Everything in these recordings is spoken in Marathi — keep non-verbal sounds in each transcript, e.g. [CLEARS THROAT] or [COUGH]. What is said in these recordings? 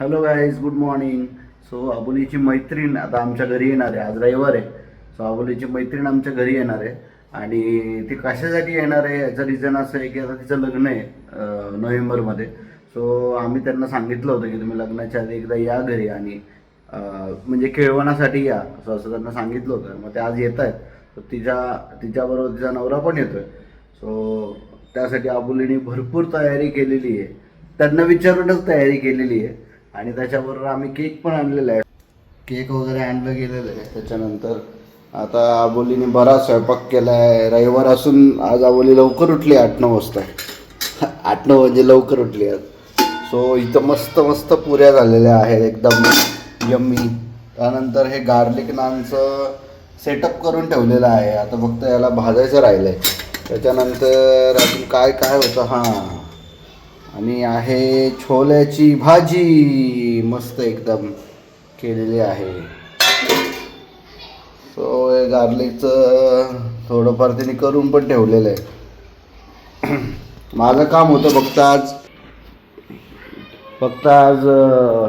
Hello guys good morning so अबोलीची मैत्रीण आता आमच्या घरी येणार आहे. आज रविवार आहे. सो अबोलीची मैत्रीण आमच्या घरी येणार आहे. आणि ती कशासाठी येणार आहे याचं रिझन असं आहे की आता तिचं लग्न आहे नोव्हेंबरमध्ये सो आम्ही त्यांना सांगितलं होतं की तुम्ही लग्नाच्या आधी एकदा या घरी आणि म्हणजे केळवणासाठी या. असं असं त्यांना सांगितलं होतं. मग ते आज येत आहेत. तर तिच्या तिच्याबरोबर तिचा नवरा पण येतोय. सो त्यासाठी अबोलीने भरपूर तयारी केलेली आहे. त्यांना विचारूनच तयारी केलेली आहे. आणि त्याच्याबरोबर आम्ही केक पण आणलेला आहे. केक वगैरे आणलं गेलेलं आहे. त्याच्यानंतर आता आबोलीने बराच स्वयंपाक केला आहे रविवार असून आज आबोली लवकर उठली आठ नऊ वाजता. आठ नऊ म्हणजे लवकर उठली आज. सो इथं मस्त मस्त पुऱ्या झालेल्या आहेत. एकदम यम्मी. त्यानंतर हे गार्लिक नानचं सेटअप करून ठेवलेलं आहे. आता फक्त याला भाजायचं राहिलं आहे त्याच्यानंतर अजून काय काय होतं? हां. आणि आहे छोल्याची भाजी मस्त एकदम केलेली आहे. सो हे गार्लिकचं थोडंफार त्यांनी करून पण ठेवलेलं आहे. [CLEARS THROAT] माझं काम होतं फक्त आज फक्त आज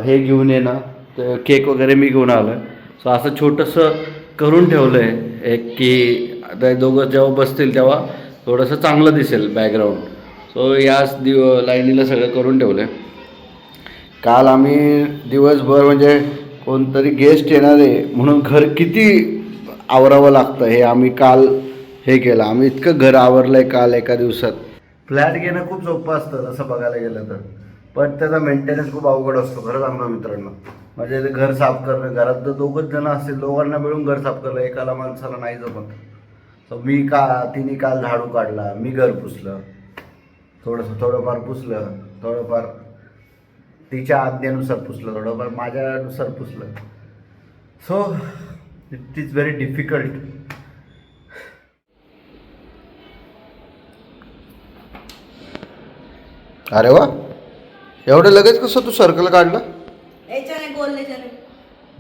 हे घेऊन ये ना ते केक वगैरे मी घेऊन आलो आहे सो असं छोटंसं करून ठेवलं आहे एक की आता दोघं जेव्हा बसतील तेव्हा थोडंसं चांगलं दिसेल बॅकग्राऊंड सो याच दिव लाईनीला सगळं करून ठेवलं आहे काल आम्ही दिवसभर म्हणजे कोणतरी गेस्ट येणार आहे म्हणून घर किती आवरावं लागतं हे आम्ही काल हे केलं. आम्ही इतकं घर आवरलं आहे काल एका दिवसात. फ्लॅट घेणं खूप सोपं असतं तसं बघायला गेलं तर. पण त्याचा मेंटेनन्स खूप अवघड असतो खरं सांगतो मित्रांनो. म्हणजे ते घर साफ करणं घरात जर दोघंच जण असतील दोघांना मिळून घर साफ करणं एकाला माणसाला नाही जमत. सो मी का तिने काल झाडू काढला मी घर पुसलं. थोडंसं थोडंफार पुसलं थोडंफार तिच्या आज्ञेनुसार पुसलं थोडंफार माझ्यानुसार पुसलं. So it is very difficult अरे वा एवढं लगेच कसं तू सर्कल काढलं?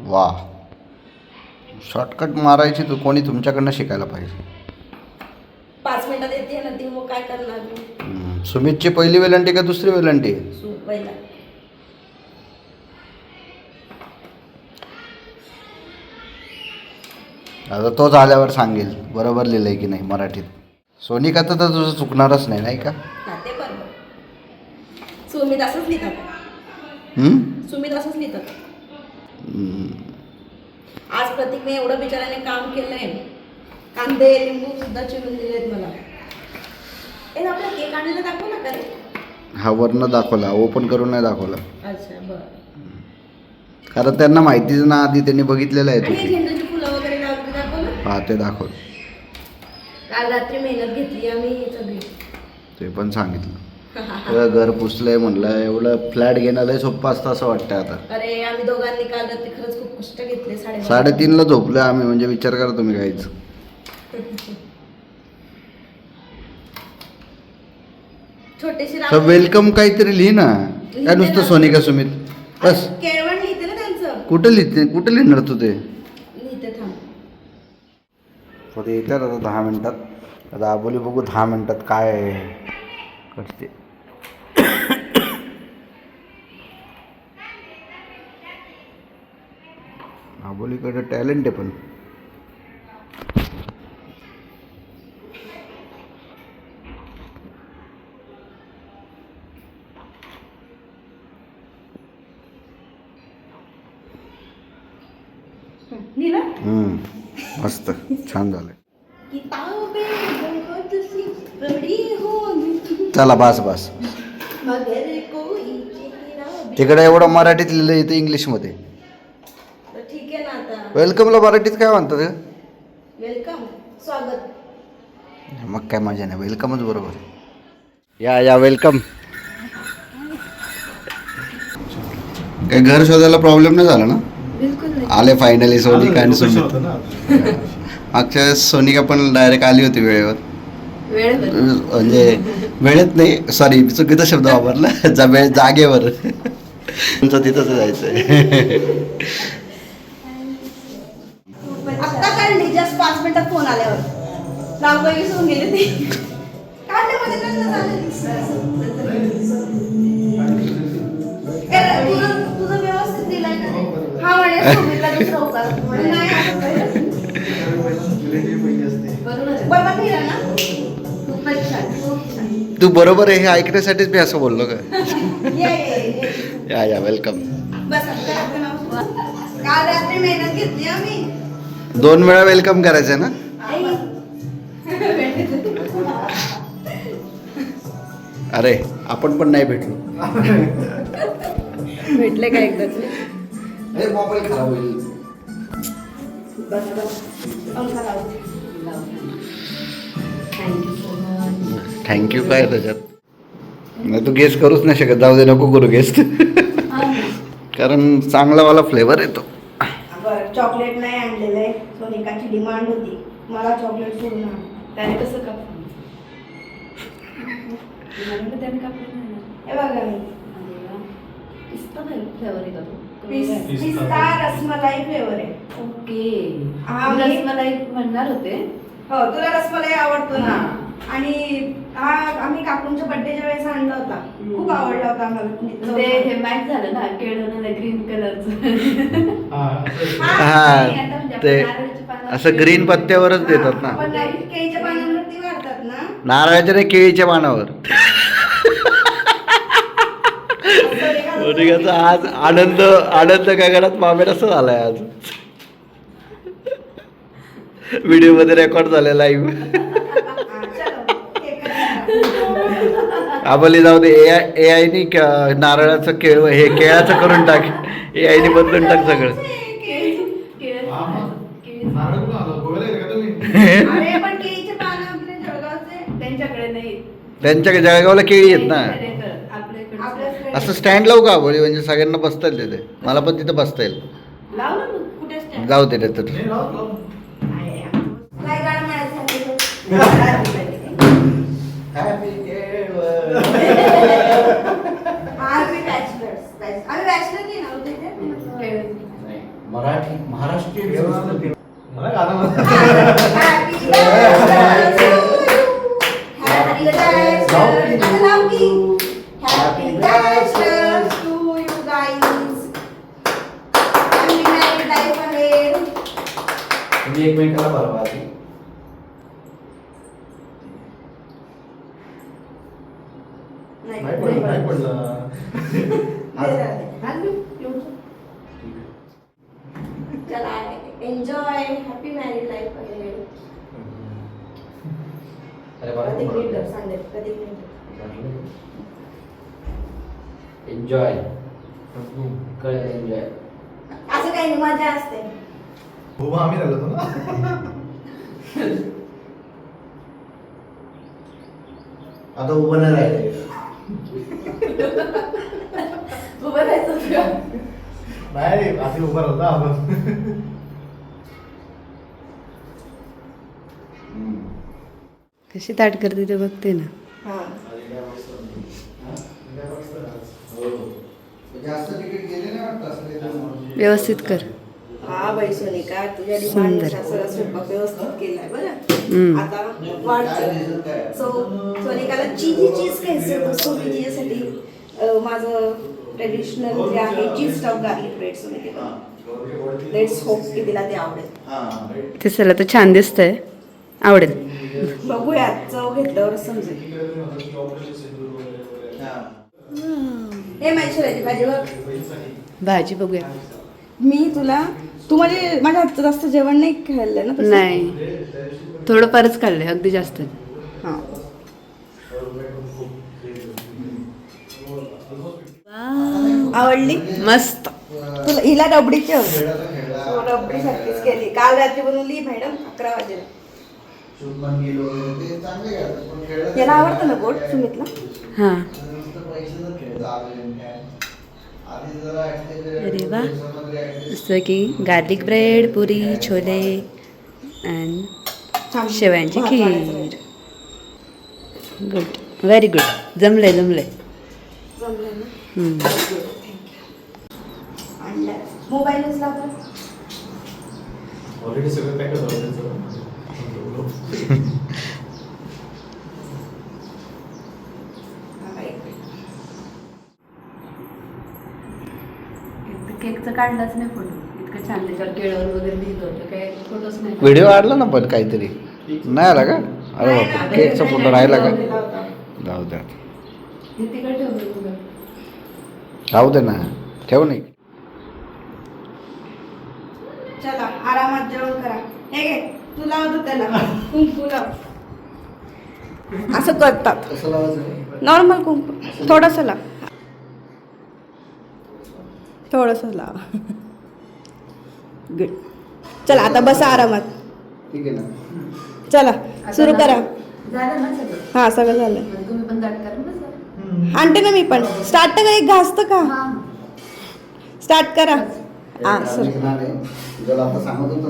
वा. शॉर्टकट मारायची तू कोणी तुमच्याकडनं शिकायला पाहिजे? पाच मिनिटात येते ना ती मग काय करणार. सुमितची पहिली वेलंटी का दुसरी वेलंटी? आहे सू पहिला. आता तो झाल्यावर सांगेल बरोबर लिहिलंय की नाही मराठीत. सोनिका तर तुझं चुकणारच नाही नाही का? हा ते बरोबर सुमित असंच लिहितात. हम्म? सुमित असंच लिहितात. हम्म. आज प्रतीकने एवढं बिचाराने काम केलंय. कांदे लिंबू सुद्धा चिरून दिलेत मला. आपला केक आणलेला दाखव ना का रे हा वर्ण दाखवला. ओपन करून नाही दाखवला. अच्छा बरं. कारण त्यांना माहितीच ना आधी त्यांनी बघितलेलं आहे आणि हे तुझी झेंडूची फुलं वगैरे लावली दाखव ना हा ते दाखव काल रात्री मेहनत घेतली आम्ही सगळी. ते पण सांगितलं. सगळं घर पुसलंय म्हणलं एवढं फ्लॅट घेणं लय सोपं असतं असं वाटतं आता. अरे आम्ही दोघांनी काल रात्री खरंच खूप कष्ट घेतले साडे साडेतीनला झोपलोय आम्ही म्हणजे विचार करा तुम्ही काहीच. [LAUGHS] छोटेशी तर रांगोळी- वेलकम काहीतरी लिही ना. काय नुसतं सोनिका सुमित? बस. अरे, केळवण लिहिते ना त्यांचं. कुठं लिहिते? कुठं लिहिणार तू ते? लिहिते थांब. ते येतात आता दहा मिनिटात. आता आबोली बघू दहा मिनिटात काय करते आबोलीकडे टॅलेंट आहे पण. लिहिलं मस्त छान झालं होंगी चला बस बस. तिकडे एवढं मराठीत लिहिलं इथं इंग्लिशमध्ये. तर ठीक आहे ना आता. वेलकमला मराठीत काय म्हणतात? वेलकम स्वागत. मग काय मजा नाही वेलकमच बरोबर. या या वेलकम काय घर शोधायला प्रॉब्लेम नाही झाला ना? बिलकुल आले फायनली सोनिका आणि सुमित मागच्या वेळेस सोनिका पण डायरेक्ट आली होती वेळेवर. म्हणजे वेळेत नाही सॉरी चुकीचा शब्द वापरला. जा वेळ जागेवर. तुमचं तिथंच जायचंय. आत्ता काढली जस्ट पाच मिनिटात फोन आल्यावर. विसरून गेले ते. तू बरोबर आहे हे ऐकण्यासाठीच मी असं बोललो का? या या वेलकम दोन वेळा वेलकम करायचं ना? अरे आपण पण नाही भेटलो. भेटले का एकदा मोबाईल खराब होईल. थँक्यू सो मच थँक्यू काय त्याच्यात नाही तू गेस करूच नाही शकत. जाऊ दे नको करू गेस कारण चांगलावाला फ्लेवर येतो. चॉकलेट नाही आणलेलं आहे. सोनिकाची डिमांड होती. मला चॉकलेट सोडून त्याने कसं कापलं त्याने कापलं. हे बघा. मी फ्लेवर आहे का तो? पिस- कमी आहे. पिस्ता रसमलाई फ्लेवर आहे. ओके. हा, मी रसमलाई म्हणणार होते? हो तुला रसमलाई आवडतो ना. आणि हा आम्ही काकूंच्या बर्थडेच्या वेळेस आणला होता. खूप आवडला होता आम्हाला. ते हे मॅच झालं ना केळवणाला ग्रीन कलरचं हा ते असं ग्रीन पत्त्यावरच देतात ना. आपण केळीच्या पानांवरती वाढतात ना. नारळाच्या नाही केळीच्या पानावर. मोनिकाचा आज आनंद आनंद गगनात मामेर असं झालाय आज. व्हिडिओमध्ये रेकॉर्ड झालाय लाईव्ह. आबली जाऊ दे ए आय ए आयनी नारळाचं केळ हे केळाचं करून टाक. ए आयनी बदलून टाक सगळं. त्यांच्याकडे जळगावला केळी येत ना? असं स्टँड लावू का बोली म्हणजे सगळ्यांना बसता येईल तिथे मला पण तिथं बसता येईल लाव ना मग कुठे stand? जाऊ दे तर आहे. काय गाणं म्हणायचं सांगितलं? आम्ही [LAUGHS] bachelors. Bach- आम्ही bachelor नाही ना, होते ते? मराठी महाराष्ट्रीयन Happy तुम्ही एकमेकाला बरवा आधी. नाही, पडलं पडलं. [LAUGHS] चला enjoy happy married life ahead कधी सांगेल एन्जॉय कळलं एन्जॉय असं काही मजा असते. हो आम्ही राहिलो ना. आता उभं नाही राहिले. उभं राहायचं. नाही असे उभा राहतो ना आपण. कशी ताट करते ते बघते ना. हा. जास्त तिकीट गेले नाही वाटतं असं काही व्यवस्थित कर. हा तुझ्या स्वयंपाक व्यवस्थित केलाय हम्म. बरं आता वाढतं सो सोनिकाला चिली चीज खायचं होतं. सो मी तिच्यासाठी अं, माझं ट्रेडिशनल जे आहे cheese stuff garlic bread Sonika let's hope की तिला ते आवडेल. ते तर छान दिसतंय. आवडेल. बघूयात चव घेतल्यावर समजेल. हे मैश्वर्याची भाजी बघ. भाजी बघूया. मी तुला तू माझे माझ्या हातचं जास्त जेवण नाही खाल्लं ना तसं? नाही. थोडं परत काढलंय अगदी जास्त. हां. आवडली? मस्त. तुला हिला डबडीची हो, डबडीसाठीच केली. काल रात्री बनवली मॅडम अकरा वाजेला. याला आवडतं ना गोड सुमितला? हां. अरे वा. जसं की garlic bread puri chole and. शेवयांची kheer. Good very good जमलंय जमलंय. जमलं. आणलं मोबाईल उचला बरं. ऑलरेडी सगळं पॅक होतं हा, एक मिनिट. केकचं काढलाच नाही फोटो. इतकं छान. त्याच्यावर केळवर वगैरे लिहिलं होतं. काय फोटोच नाही व्हिडिओ काढला ना पण काहीतरी. नाही आला का? अरे बापरे. ना, केकचा फोटो राहिला का. जाऊ द्या. हे तिकडे ठेवलं तुला राहू दे ना. ठेव नाही. चला आरामात जेवण करा. हे घे तू लावतो त्याला कुंकू लाव. असं करतात. कसं लावायचं? नॉर्मल कुंकू. थोडंसं लाव. थोडंसं लाव. गुड चला आता बसा आरामात. ठीक आहे ना? चला सुरू करा. झालं ना सगळं? हा सगळं झालं. मग तुम्ही पण दाट करा बसा आणते ना मी पण. स्टार्ट का एक घासतं का? हा. स्टार्ट करा. हा सर तुला आता सांगत होतो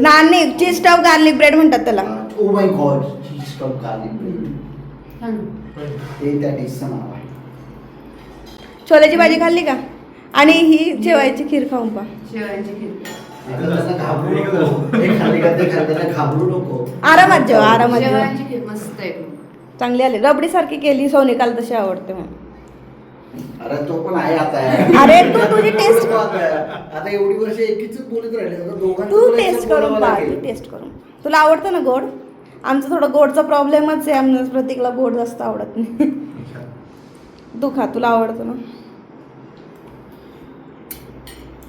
ना नाणे चीज स्टव गार्लिक ब्रेड म्हणतात त्याला. ओ my God cheese stuffed garlic छान ते त्या डिशचं नाव आहे. छोल्याची भाजी खाल्ली का? आणि ही जेवायची खीर खाऊन पा शेवयांची खीर. घाबरू नको. आरामात जेवा आरामात जेवा. शेवयांची खीर मस्त आहे चांगली आली. रबडी सारखी केली सोनिकाला तशी आवडते म्हणून. अरे तो पण आहे आता. अरे तू तुझी [LAUGHS] टेस्ट आता एवढी वर्ष एकीच बोलत राहिले. तू तुला टेस्ट करून. तू टेस्ट करून तुला आवडतं ना गोड? आमचं थोडं गोडचा प्रॉब्लेमच आहे. आमच्या प्रतीकला गोड जास्त आवडत नाही. तू खा तुला आवडतं ना?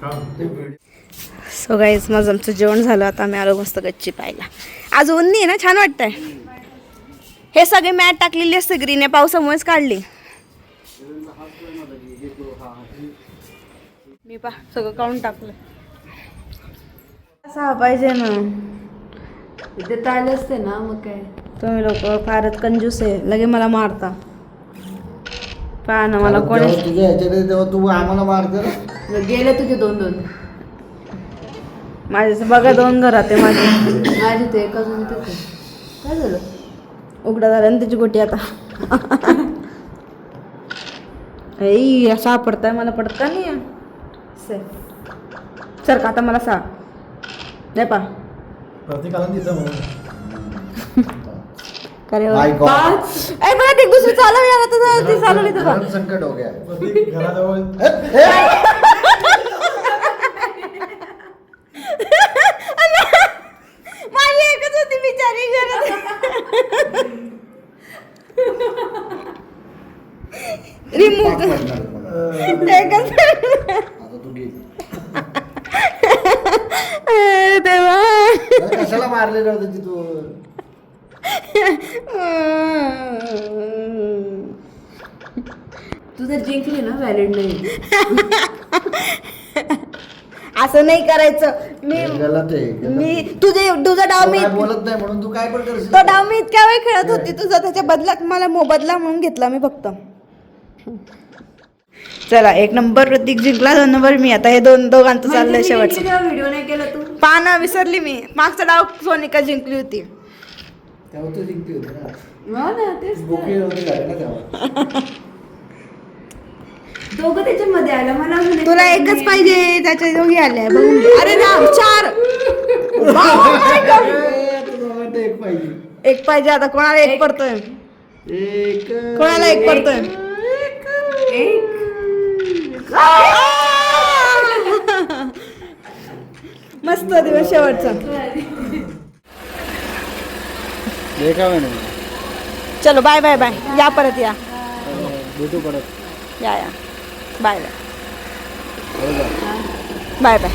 सो गाईज माझं आमचं जेवण झालं. आता आम्ही आलो मस्त गच्ची पाहायला. आज उन्नी आहे ना? छान वाटतंय. हे सगळे मॅट टाकलेली असते. ग्रीन या पावसामुळेच काढली. मी पा सगळं काढून टाकलं सहा पाहिजे ना. इथे ताले असते ना मग काय? तुम्ही लोक फारच कंजूस आहे. लगे मला मारता. पहा ना मला कोणी तेव्हा तू आम्हाला मारते गेले तुझे दोन दोन. माझे बघा दोन घरात आहे माझे. माझे ते एका अजून तिथे. काय झालं? उघडा झाला ना त्याची गोटी आता. ऐ सापडताय मला पडत का नाही सर. का आता मला सांग नाही पा. बघा ते दुसरी चालवली आता ती चालवली तर संकट हो गया प्रत्येक घराजवळ माझी एकच होती बिचारी घरात देवा. कशाला मारले तू तू जर जिंकली ना व्हॅलिड नाही. असं नाही करायचं. मी गलत आहे गलत. मी तुझे तुझा डाव तो मी काय बोलत नाही म्हणून तू काय पण करशील? तो डाव मी इतक्या वेळ खेळत होती. तुझा त्याच्या बदल्यात मला मोबदला म्हणून घेतला मी फक्त. चला एक नंबर प्रतीक जिंकला दोन नंबर मी. आता हे दोन दोघांचं चाललंय शेवटचं. व्हिडिओ नाही केला तू? पाना विसरली मी. मागचा डाव सोनिका जिंकली होती. तेव्हा तू जिंकली होती ना. हो ना तेच बोके होते झाले ना तेव्हा. दोघं त्याच्यामध्ये आलं मला म्हणे- तुला एकच पाहिजे त्याच्या दोघी आल्या. बघून घे. अरे राम चार. [LAUGHS] my God. ए, तुला वाटतं एक पाहिजे. एक पाहिजे आता कोणाला एक पडतोय? एक कोणाला एक. पडतोय? [LAUGHS] मस्त दिवस शेवटचा. चलो बाय बाय बाय या परत या. भेटू पडत या या. Bye bye bye bye